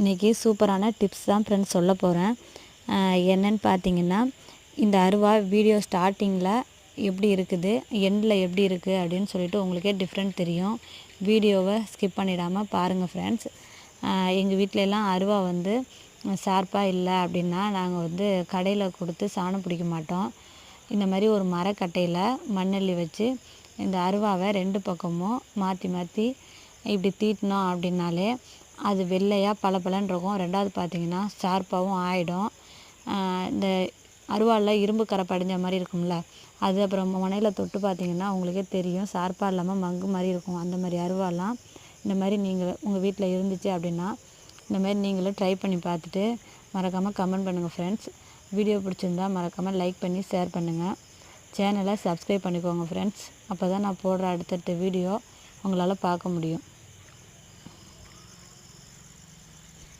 இன்றைக்கி சூப்பரான டிப்ஸ் தான் ஃப்ரெண்ட்ஸ் சொல்ல போகிறேன் என்னன்னு பார்த்தீங்கன்னா இந்த அருவா வீடியோ ஸ்டார்டிங்கில் எப்படி இருக்குது எண்டில் எப்படி இருக்குது அப்படின்னு சொல்லிட்டு உங்களுக்கே டிஃப்ரெண்ட் தெரியும். வீடியோவை ஸ்கிப் பண்ணிடாமல் பாருங்கள் ஃப்ரெண்ட்ஸ் எங்கள் வீட்டில எல்லாம் அருவா வந்து ஷார்ப்பாக இல்லை அப்படின்னா நாங்கள் வந்து கடையில் கொடுத்து சாணம் பிடிக்க மாட்டோம். இந்த மாதிரி ஒரு மரக்கட்டையில் மண்ணள்ளி வச்சு இந்த அருவாவை ரெண்டு பக்கமும் மாற்றி மாற்றி இப்படி தீட்டினோம் அப்படின்னாலே அது வெள்ளையாக பளபளன்னு இருக்கும். ரெண்டாவது பார்த்தீங்கன்னா ஷார்ப்பாகவும் ஆகிடும் இந்த அருவாளில் இரும்பு கரை படிஞ்ச மாதிரி இருக்கும்ல அது அப்புறம் முனையில் தொட்டு பார்த்தீங்கன்னா உங்களுக்கே தெரியும். ஷார்ப்பாக இல்லாமல் மங்கு மாதிரி இருக்கும். அந்த மாதிரி அருவாலாம் இந்த மாதிரி நீங்கள் உங்கள் வீட்டில் இருந்துச்சு அப்படின்னா இந்த மாதிரி நீங்களும் ட்ரை பண்ணி பார்த்துட்டு மறக்காமல் கமெண்ட் பண்ணுங்கள் ஃப்ரெண்ட்ஸ் வீடியோ பிடிச்சிருந்தா மறக்காமல் லைக் பண்ணி ஷேர் பண்ணுங்கள் சேனலை சப்ஸ்கிரைப் பண்ணிக்கோங்க ஃப்ரெண்ட்ஸ் அப்போ தான் நான் போடுற அடுத்தடுத்த வீடியோ உங்களால் பார்க்க முடியும்.